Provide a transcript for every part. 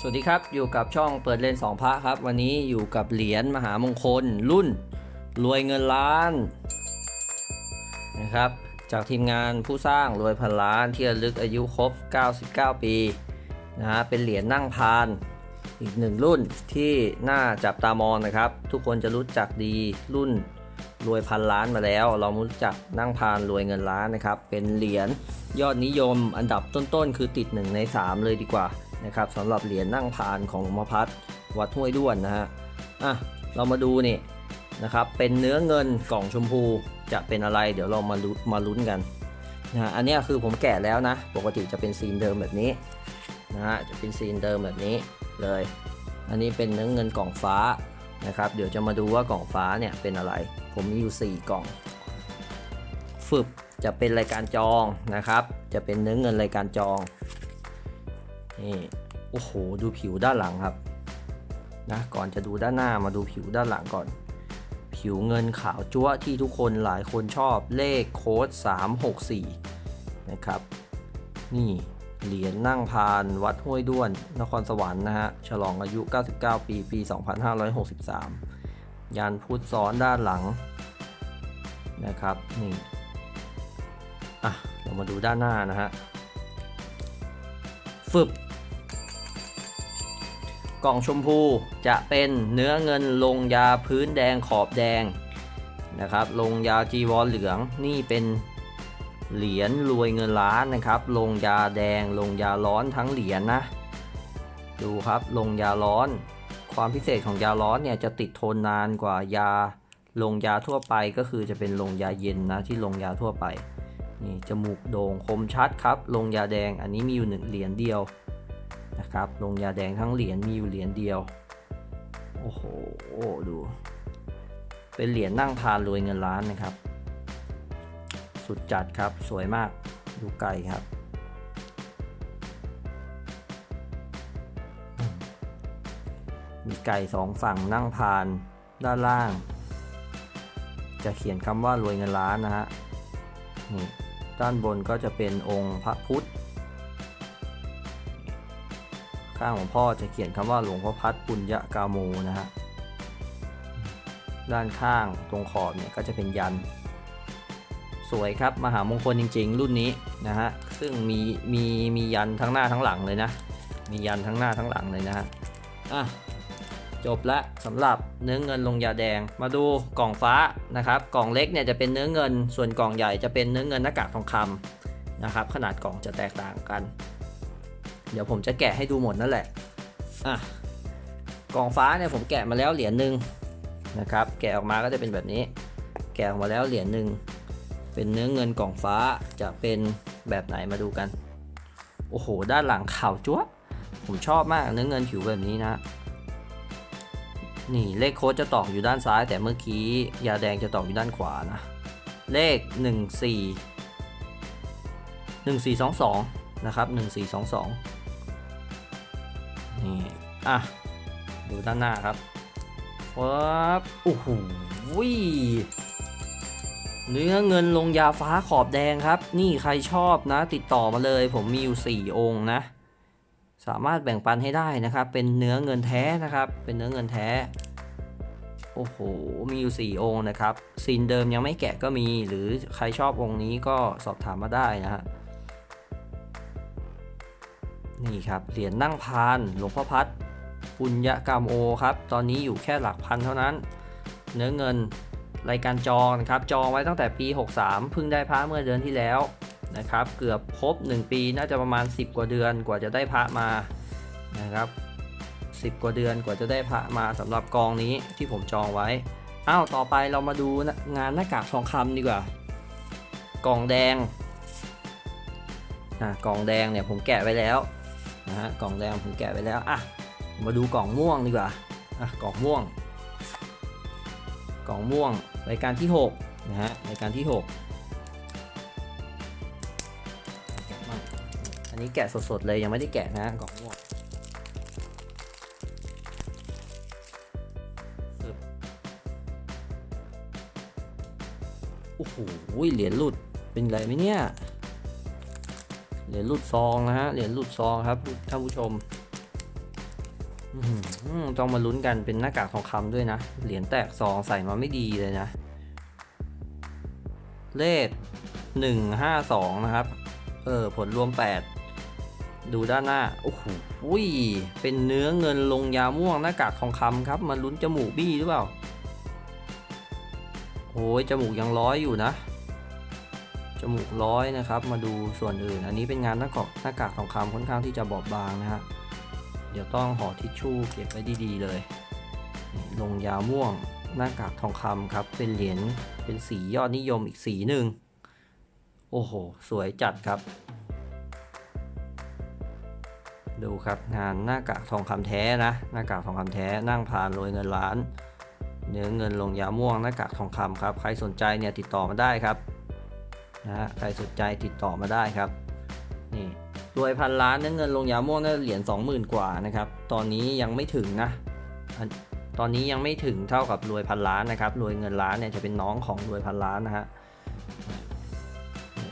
สวัสดีครับ อยู่กับช่องเปิดเลนสองพระครับ วันนี้อยู่กับเหรียญมหามงคล รุ่น รวยเงินล้านนะครับ จากทีมงานผู้สร้างรวยพันล้านที่ระลึกอายุครบ 99 ปีนะฮะเป็นเหรียญนั่งพาน อีกหนึ่งรุ่นที่น่าจับตามองนะครับ ทุกคนจะรู้จักดีรุ่นรวยพันล้านมาแล้ว เรารู้จักนั่งพานรวยเงินล้านนะครับ เป็นเหรียญยอดนิยมอันดับต้นๆ คือติด 1 ใน 3 เลยดีกว่า นะครับสำหรับเหรียญนั่งพานของหลวงพ่อพัดวัดห้วยด้วนนะฮะอะเรามาดูนี่นะครับเป็นเนื้อเงินกล่องชมพูจะเป็นอะไร เดี๋ยวเรามาลุ้นมาลุ้นกันนะฮะอันนี้คือผมแกะแล้วนะ ปกติจะเป็นซีนเดิมแบบนี้นะฮะจะเป็นซีนเดิมแบบนี้เลย อันนี้เป็นเนื้อเงินกล่องฟ้านะครับ เดี๋ยวจะมาดูว่ากล่องฟ้าเนี่ยเป็นอะไร ผมมีอยู่ 4 กล่อง ฝึบจะเป็นรายการจองนะครับ จะเป็นเนื้อเงินรายการจอง นี่โอ้โหดูผิวด้านหลังครับนะก่อนจะดูด้านหน้ามาดูผิวด้านหลังก่อน ผิวเงินขาวจั๊วที่ทุกคนหลายคนชอบเลขโค้ด 364 นะครับ นี่เหรียญนั่งพานวัดห้วยด้วน นครสวรรค์นะฮะ ฉลองอายุ 99 ปี ปี 2563 ยานพุทธซ้อนด้านหลังนะครับ นี่ อะ เรามาดูด้านหน้านะฮะ ฟึบ กล่องชมพูจะเป็นเนื้อเงินลงยาพื้นแดงขอบแดงนะครับ ลงยาจีวรเหลืองนี่เป็นเหรียญรวยเงินล้านนะครับ ลงยาแดง ลงยาร้อนทั้งเหรียญนะ ดูครับลงยาร้อน ความพิเศษของยาร้อนเนี่ยจะติดทนนานกว่ายาลงยาทั่วไปก็คือจะเป็นลงยาเย็นนะที่ลงยาทั่วไปนี่จมูกโด่งคมชัดครับ ลงยาแดงอันนี้มีอยู่หนึ่งเหรียญเดียว นะครับลงยาแดงทั้งเหรียญมีอยู่เหรียญเดียว โอ้โหดู เป็นเหรียญนั่งพานรวยเงินล้านนะครับ สุดจัดครับสวยมากดูไกลครับมมีไก่สองฝั่งนั่งพานด้านล่าง จะเขียนคำว่ารวยเงินล้านนะฮะนี่ด้านบนก็จะเป็นองค์พระพุทธ ข้างของพ่อจะเขียนคำว่าหลวงพ่อพัดปุญญกาโมนะฮะด้านข้างตรงขอบเนี่ยก็จะเป็นยัน สวยครับมหามงคลจริง ๆ รุ่นนี้นะฮะซึ่งมีมีมียันทั้งหน้าทั้งหลังเลยนะ มียันทั้งหน้าทั้งหลังเลยนะฮะอะจบละสำหรับเนื้อเงินลงยาแดงมาดูกล่องฟ้านะครับ กล่องเล็กเนี่ยจะเป็นเนื้อเงินส่วนกล่องใหญ่จะเป็นเนื้อเงินหน้ากากทองคำนะครับ ขนาดกล่องจะแตกต่างกัน เดี๋ยวผมจะแกะให้ดูหมดนั่นแหละอะกล่องฟ้าเนี่ยผมแกะมาแล้วเหรียญหนึ่งนะครับ แกะออกมาก็จะเป็นแบบนี้ แกะออกมาแล้วเหรียญหนึ่งเป็นเนื้อเงินกล่องฟ้าจะเป็นแบบไหนมาดูกัน โอ้โห ด้านหลังขาวจั๊วะผมชอบมากเนื้อเงินผิวแบบนี้นะ นี่เลขโค้ดจะตอกอยู่ด้านซ้าย แต่เมื่อกี้ยาแดงจะตอกอยู่ด้านขวานะ เลข 1 4 1 4 2 2 นะครับ 1 4 2 2 นี่อะดูด้านหน้าครับปั๊บโอ้โหเนื้อเงินลงยาฟ้าขอบแดงครับ นี่ใครชอบนะ ติดต่อมาเลย ผมมีอยู่ 4 องค์นะ สามารถแบ่งปันให้ได้นะครับ เป็นเนื้อเงินแท้นะครับ เป็นเนื้อเงินแท้ โอ้โห มีอยู่ 4 องค์นะครับซีนเดิมยังไม่แกะก็มี หรือใครชอบองค์นี้ก็สอบถามมาได้นะฮะ นี่ครับเหรียญนั่งพานหลวงพ่อพัดปุญญกรรมโอครับ ตอนนี้อยู่แค่หลักพันเท่านั้น เนื้อเงินรายการจองนะครับ จองไว้ตั้งแต่ปี 63 เพิ่งได้พระเมื่อเดือนที่แล้วนะครับ เกือบครบ 1 ปีน่าจะประมาณ 10 กว่าเดือนกว่าจะได้พระมานะครับ 10 กว่าเดือนกว่าจะได้พระมาสำหรับกองนี้ที่ผมจองไว้ อ้าว ต่อไปเรามาดูงานหน้ากากทองคำดีกว่า กล่องแดงอะกล่องแดงเนี่ยผมแกะไว้แล้ว นะฮะกล่องแดงผมแกะไว้แล้วอะมาดูกล่องม่วงดีกว่าอะกล่องม่วง กล่องม่วงรายการที่6นะฮะรายการที่6แกะมั่งอันนี้แกะสดๆเลยยังไม่ได้แกะนะกล่องม่วงโอ้โหเหรียญหลุดเป็นไรไหมเนี่ย เหรียญหลุดซองนะฮะเหรียญหลุดซองครับท่านผู้ชมต้องมาลุ้นกันเป็นหน้ากากทองคำด้วยนะ เหรียญแตกซองใส่มาไม่ดีเลยนะ เลข152นะครับ เออ ผลรวม8ดูด้านหน้า โอ้โหอุ้ยเป็นเนื้อเงินลงยาม่วงหน้ากากทองคำครับ มาลุ้นจมูกบี้หรือเปล่าโอ้ยจมูกยังร้อยอยู่นะ จมูกร้อยนะครับ มาดูส่วนอื่น อันนี้เป็นงานหน้ากากหน้ากากทองคำค่อนข้างที่จะบอบบางนะฮะเดี๋ยวต้องห่อทิชชู่เก็บไว้ดีๆเลย ลงยาม่วงหน้ากากทองคำครับ เป็นเหรียญเป็นสียอดนิยมอีกสีหนึ่งโอ้โห สวยจัดครับ ดูครับงานหน้ากากทองคำแท้นะ หน้ากากทองคำแท้นั่งผ่านโรยเงินล้าน เนื้อเงินลงยาม่วงหน้ากากทองคำครับ ใครสนใจเนี่ยติดต่อมาได้ครับ นะฮะใครสนใจติดต่อมาได้ครับนี่รวยพันล้านเนื้อเงินลงยาม่วงน่าเหรียญ20,000 กว่านะครับ ตอนนี้ยังไม่ถึงนะ ตอนนี้ยังไม่ถึงเท่ากับรวยพันล้านนะครับ รวยเงินล้านเนี่ยจะเป็นน้องของรวยพันล้านนะฮะ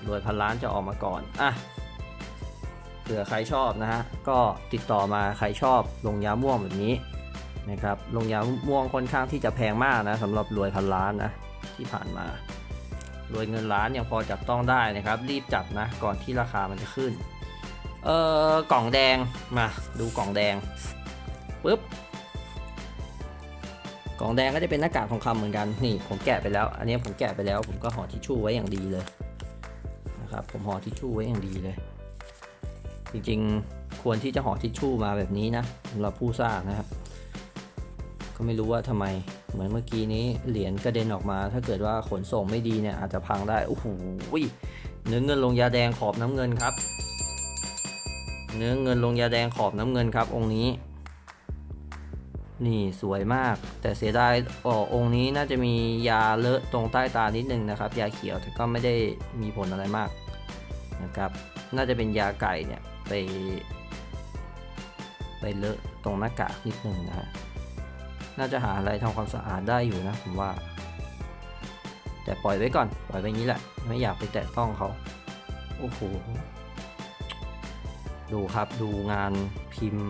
รวยพันล้านจะออกมาก่อน อะ เผื่อใครชอบนะฮะ ก็ติดต่อมาใครชอบลงยาม่วงแบบนี้นะครับ ลงยาม่วงค่อนข้างที่จะแพงมากนะสำหรับรวยพันล้านนะที่ผ่านมา รวยเงินล้านยังพอจับต้องได้นะครับ รีบจับนะก่อนที่ราคามันจะขึ้น เอ่อกล่องแดงมาดูกล่องแดงปุ๊บกล่องแดงก็จะเป็นหน้ากากทองคำเหมือนกันนี่ผมแกะไปแล้ว อันนี้ผมแกะไปแล้ว ผมก็ห่อทิชชู่ไว้อย่างดีเลยนะครับผมห่อทิชชู่ไว้อย่างดีเลย จริงๆควรที่จะห่อทิชชู่มาแบบนี้นะสำหรับผู้สร้างนะครับ ก็ไม่รู้ว่าทำไม เหมือนเมื่อกี้นี้เหรียญกระเด็นออกมา ถ้าเกิดว่าขนส่งไม่ดีเนี่ยอาจจะพังได้โอ้โหเนื้อเงินลงยาแดงขอบน้ำเงินครับ เนื้อเงินลงยาแดงขอบน้ำเงินครับ องค์นี้ นี่สวยมาก แต่เสียดายอ๋อองค์นี้น่าจะมียาเลอะตรงใต้ตานิดนึงนะครับ ยาเขียวแต่ก็ไม่ได้มีผลอะไรมากนะครับ น่าจะเป็นยาไก่เนี่ยไป ไปเลอะตรงหน้ากากนิดนึงนะฮะ น่าจะหาอะไรทำความสะอาดได้อยู่นะผมว่า แต่ปล่อยไว้ก่อน ปล่อยไว้ย่างนี้แหละ ไม่อยากไปแตะต้องเขา โอ้โห ดูครับ ดูงานพิมพ์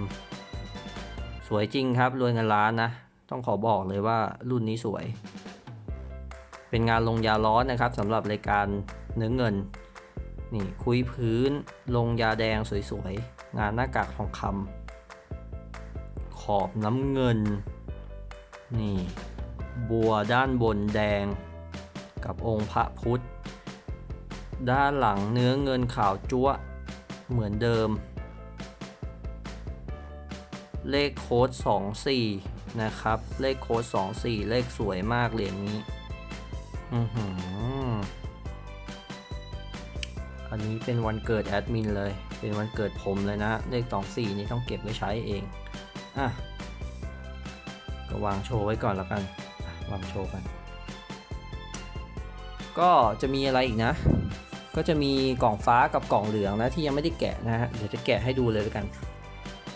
สวยจริงครับ รวยเงินล้านนะ ต้องขอบอกเลยว่ารุ่นนี้สวย เป็นงานลงยาร้อนนะครับสำหรับรายการเนื้อเงิน นี่คุยพื้น ลงยาแดงสวยๆ งานหน้ากากทองคำขอบน้ำเงิน นี่ บัวด้านบนแดง กับองค์พระพุทธ ด้านหลังเนื้อเงินขาวจั๊วเหมือนเดิม เลขโค้ด 24 นะครับ เลขโค้ด 24 เลขสวยมากเหรียญนี้อือหืออันนี้เป็นวันเกิดแอดมินเลย เป็นวันเกิดผมเลยนะ เลข 24 นี้ต้องเก็บไว้ใช้เอง อะ ก็วางโชว์ไว้ก่อนแล้วกันวางโชว์กัน ก็จะมีอะไรอีกนะ ก็จะมีกล่องฟ้ากับกล่องเหลืองนะที่ยังไม่ได้แกะนะฮะเดี๋ยวจะแกะให้ดูเลยแล้วกัน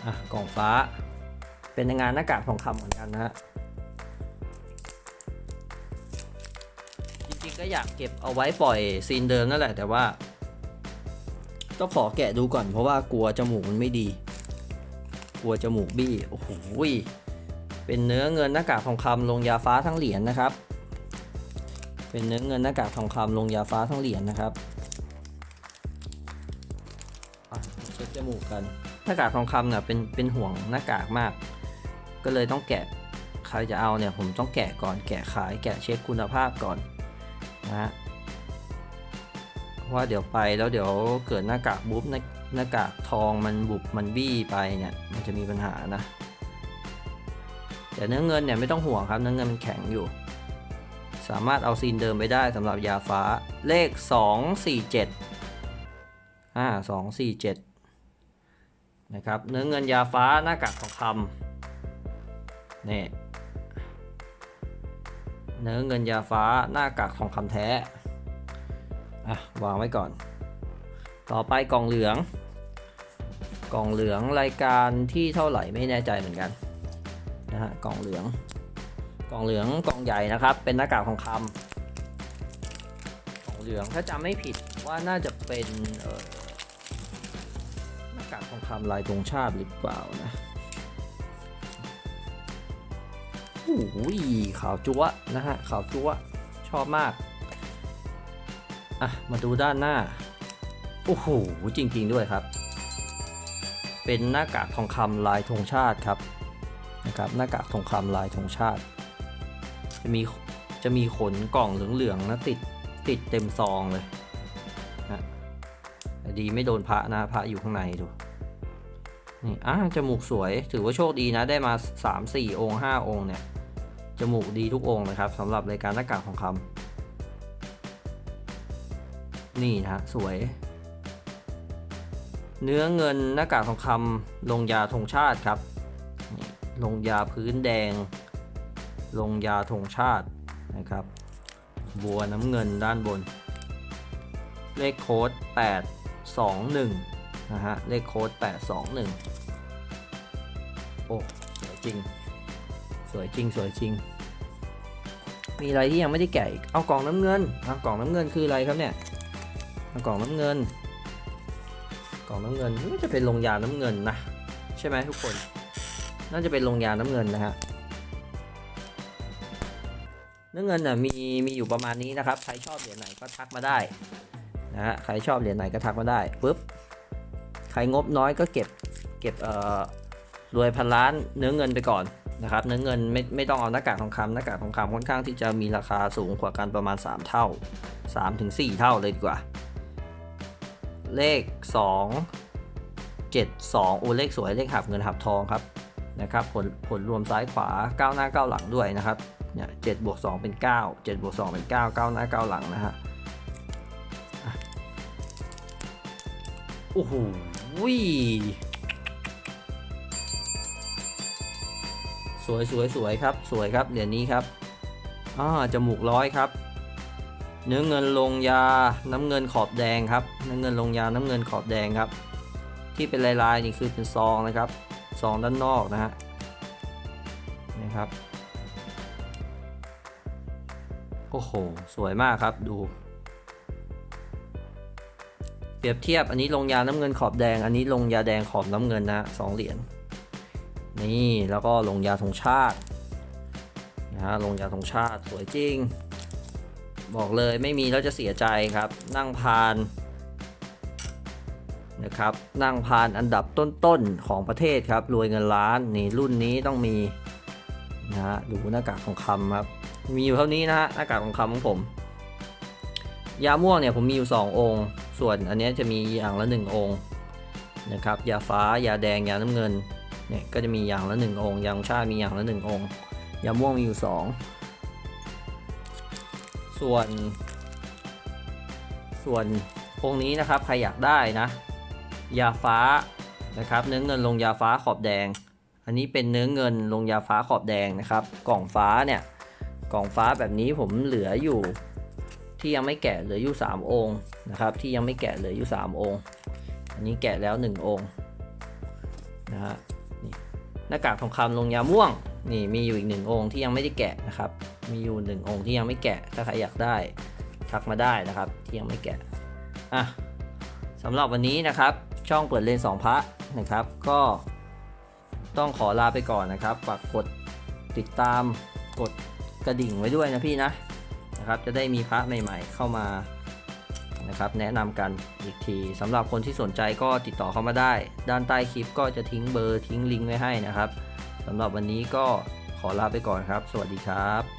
อะกล่องฟ้า เป็นงานหน้ากากทองคำเหมือนกันนะฮะจริงๆก็อยากเก็บเอาไว้ปล่อยซีนเดิมนั่นแหละแต่ว่าต้องขอแกะดูก่อนเพราะว่ากลัวจมูกมันไม่ดี กลัวจมูกบี้ โอ้โห เป็นเนื้อเงินหน้ากากทองคำลงยาฟ้าทั้งเหรียญนะครับ เป็นเนื้อเงินหน้ากากทองคำลงยาฟ้าทั้งเหรียญนะครับเช็ดจมูกกันหน้ากากทองคำเนี่ยเป็นเป็นห่วงหน้ากากมาก ก็เลยต้องแกะใครจะเอาเนี่ยผมต้องแกะก่อนแกะขายแกะเช็คคุณภาพก่อนนะฮะเพราะว่าเดี๋ยวไปแล้วเดี๋ยวเกิดหน้ากากบุ๊บหน้าหน้ากากทองมันบุบมันบี้ไปเนี่ยมันจะมีปัญหานะ แต่เนื้อเงินเนี่ยไม่ต้องห่วงครับเนื้อเงินมันแข็งอยู่ สามารถเอาซีนเดิมไปได้สำหรับยาฟ้าเลข 247อ่า247 นะครับเนื้อเงินยาฟ้าหน้ากากทองคำนี่เนื้อเงินยาฟ้าหน้ากากทองคำแท้อะวางไว้ก่อน ต่อไปกล่องเหลือง กล่องเหลืองรายการที่เท่าไหร่ไม่แน่ใจเหมือนกัน นะฮะกล่องเหลือง กล่องเหลืองกล่องใหญ่นะครับ เป็นหน้ากากทองคำกล่องเหลืองถ้าจำไม่ผิดว่าน่าจะเป็นเออหน้ากากทองคำลายธงชาติหรือเปล่านะโอ้โหขาวจั๊วนะฮะขาวจั๊วชอบมากอะมาดูด้านหน้าโอ้โหจริง ๆ ด้วยครับ เป็นหน้ากากทองคำลายธงชาติครับ นะครับหน้ากากทองคำลายธงชาติ จะมีจะมีขนกล่องเหลืองๆนะติดติดเต็มซองเลยนะดีไม่โดนพระนะพระอยู่ข้างในดูนี่อะจมูกสวยถือว่าโชคดีนะได้มา 3 4 องค์ 5 องค์เนี่ยจมูกดีทุกองค์นะครับสำหรับรายการหน้ากากทองคำนี่นะสวย เนื้อเงินหน้ากากทองคำลงยาธงชาติครับ ลงยาพื้นแดง ลงยาธงชาตินะครับ บัวน้ำเงินด้านบน เลขโค้ด 821 นะฮะ เลขโค้ด 821 โอ้ สวยจริง สวยจริง สวยจริง มีอะไรที่ยังไม่ได้แกะอีก เอากล่องน้ำเงินเอากล่องน้ำเงินคืออะไรครับเนี่ยเอากล่องน้ำเงินกล่องน้ำเงินน่าจะเป็นลงยาน้ำเงินนะ ใช่ไหมทุกคน น่าจะเป็นลงยาน้ำเงินนะฮะเนื้อเงินน่ะมีมีอยู่ประมาณนี้นะครับ ใครชอบเหรียญไหนก็ทักมาได้นะฮะใครชอบเหรียญไหนก็ทักมาได้ปุ๊บใครงบน้อยก็เก็บเก็บเอ่อรวยพันล้านเนื้อเงินไปก่อนนะครับเนื้อเงินไม่ไม่ต้องเอาหน้ากากทองคำหน้ากากทองคำค่อนข้างที่จะมีราคาสูงกว่ากันประมาณ 3 เท่า3ถึง4เท่าเลยดีกว่า เลข 2 7 2โอ้เลขสวยเลขหับเงินหับทองครับ นะครับผลผลรวมซ้ายขวาก้าวหน้าก้าวหลังด้วยนะครับเนี่ยเจ็ดบวกสองเป็นเก้าเจ็ดบวกสองเป็นเก้าก้าวหน้าก้าวหลังนะฮะโอ้โหสวยสวยสวยครับสวยครับเหรียญนี้ครับอ่าจมูกร้อยครับ เนื้อเงินลงยาน้ำเงินขอบแดงครับเนื้อเงินลงยาน้ำเงินขอบแดงครับ ที่เป็นลายๆนี่คือเป็นซองนะครับ ซองด้านนอกนะฮะนี่ครับ โอ้โห สวยมากครับดู เปรียบเทียบอันนี้ลงยาน้ำเงินขอบแดง อันนี้ลงยาแดงขอบน้ำเงินนะสองเหรียญนี่แล้วก็ลงยาธงชาตินะฮะลงยาธงชาติสวยจริง บอกเลยไม่มีแล้วจะเสียใจครับ นั่งพาน ครับ นั่งพานอันดับต้นๆของประเทศครับ รวยเงินล้านนี่รุ่นนี้ต้องมีนะฮะดูหน้ากากทองคำครับ มีอยู่เท่านี้นะฮะหน้ากากทองคำของผม ยาม่วงเนี่ยผมมีอยู่ 2 องค์ ส่วนอันนี้จะมีอย่างละ 1 องค์นะครับ ยาฟ้ายาแดงยาน้ำเงินเนี่ยก็จะมีอย่างละ 1 องค์ยาชามีอย่างละ 1 องค์ ยาม่วงมีอยู่ 2 ส่วน ส่วนองค์นี้นะครับใครอยากได้นะ ยาฟ้านะครับ เนื้อเงินลงยาฟ้าขอบแดง อันนี้เป็นเนื้อเงินลงยาฟ้าขอบแดงนะครับ กล่องฟ้าเนี่ยกล่องฟ้าแบบนี้ผมเหลืออยู่ที่ยังไม่แกะเหลืออยู่ 3 องค์นะครับ ที่ยังไม่แกะเหลืออยู่ 3 องค์ อันนี้แกะแล้ว 1 องค์นะฮะนี่หน้ากากทองคำลงยาม่วงนี่มีอยู่อีกหนึ่งองค์ที่ยังไม่ได้แกะนะครับ มีอยู่หนึ่งองค์ที่ยังไม่แกะถ้าใครอยากได้ทักมาได้นะครับ ที่ยังไม่แกะอะ สำหรับวันนี้นะครับ ช่องเปิดเลนสองพระนะครับ ก็ต้องขอลาไปก่อนนะครับฝากกดติดตามกดกระดิ่งไว้ด้วยนะพี่นะนะครับ จะได้มีพระใหม่ ๆ เข้ามานะครับ แนะนำกันอีกทีสำหรับคนที่สนใจก็ติดต่อเข้ามาได้ ด้านใต้คลิปก็จะทิ้งเบอร์ทิ้งลิงก์ไว้ให้นะครับสำหรับวันนี้ก็ขอลาไปก่อนครับ สวัสดีครับ